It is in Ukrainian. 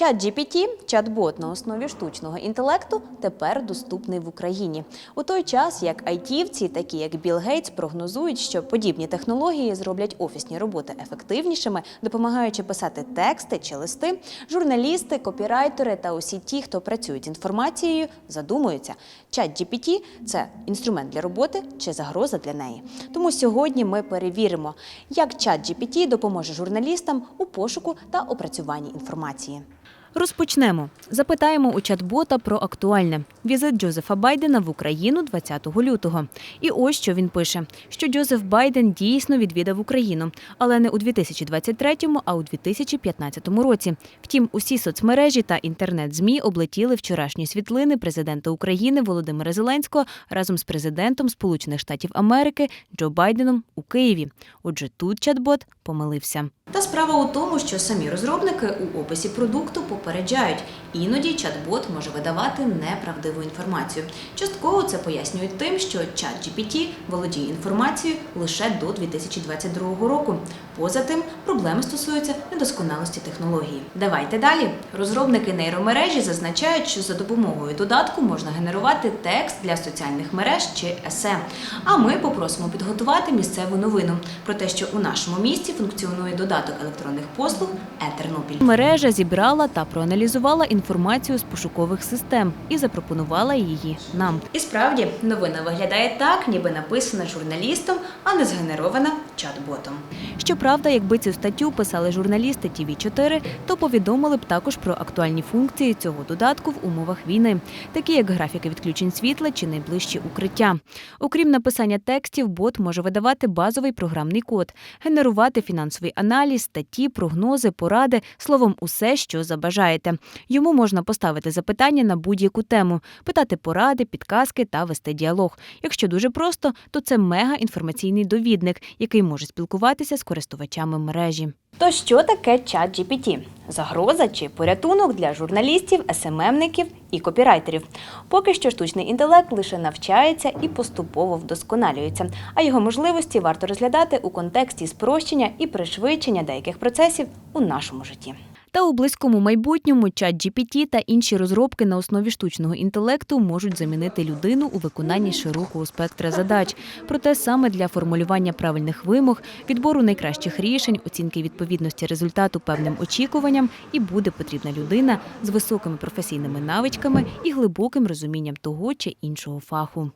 ChatGPT, чат-бот на основі штучного інтелекту, тепер доступний в Україні. У той час, як айтівці, такі як Білл Гейтс, прогнозують, що подібні технології зроблять офісні роботи ефективнішими, допомагаючи писати тексти чи листи, журналісти, копірайтери та усі ті, хто працюють з інформацією, задумуються, ChatGPT – це інструмент для роботи чи загроза для неї. Тому сьогодні ми перевіримо, як ChatGPT допоможе журналістам у пошуку та опрацюванні інформації. Розпочнемо. Запитаємо у чат-бота про актуальне візит Джозефа Байдена в Україну 20 лютого. І ось що він пише: що Джозеф Байден дійсно відвідав Україну, але не у 2023, а у 2015 році. Втім, усі соцмережі та інтернет-змі облетіли вчорашні світлини президента України Володимира Зеленського разом з президентом Сполучених Штатів Америки Джо Байденом у Києві. Отже, тут чат-бот помилився. Та справа у тому, що самі розробники у описі продукту попереджають, іноді чат-бот може видавати неправдиву інформацію. Частково це пояснюють тим, що чат GPT володіє інформацією лише до 2022 року. Поза тим, проблеми стосуються недосконалості технології. Давайте далі. Розробники нейромережі зазначають, що за допомогою додатку можна генерувати текст для соціальних мереж чи есе. А ми попросимо підготувати місцеву новину про те, що у нашому місті функціонує додаток електронних послуг Етернопіль. Мережа зібрала та проаналізувала інформацію з пошукових систем і запропонувала її нам. І справді новина виглядає так, ніби написана журналістом, а не згенерована чат-ботом. Щоправда, якби цю статтю писали журналісти tv 4 то повідомили б також про актуальні функції цього додатку в умовах війни, такі як графіки відключень світла чи найближчі укриття. Окрім написання текстів, бот може видавати базовий програмний код, генерувати фінансовий аналіз, статті, прогнози, поради, словом, усе, що забажаєте. Йому можна поставити запитання на будь-яку тему, питати поради, підказки та вести діалог. Якщо дуже просто, то це мега інформаційний довідник, який може спілкуватися з користувачами мережі. То що таке чат GPT? Загроза чи порятунок для журналістів, СММників і копірайтерів? Поки що штучний інтелект лише навчається і поступово вдосконалюється, а його можливості варто розглядати у контексті спрощення і пришвидшення деяких процесів у нашому житті. Та у близькому майбутньому чат GPT та інші розробки на основі штучного інтелекту можуть замінити людину у виконанні широкого спектра задач. Проте саме для формулювання правильних вимог, відбору найкращих рішень, оцінки відповідності результату певним очікуванням і буде потрібна людина з високими професійними навичками і глибоким розумінням того чи іншого фаху.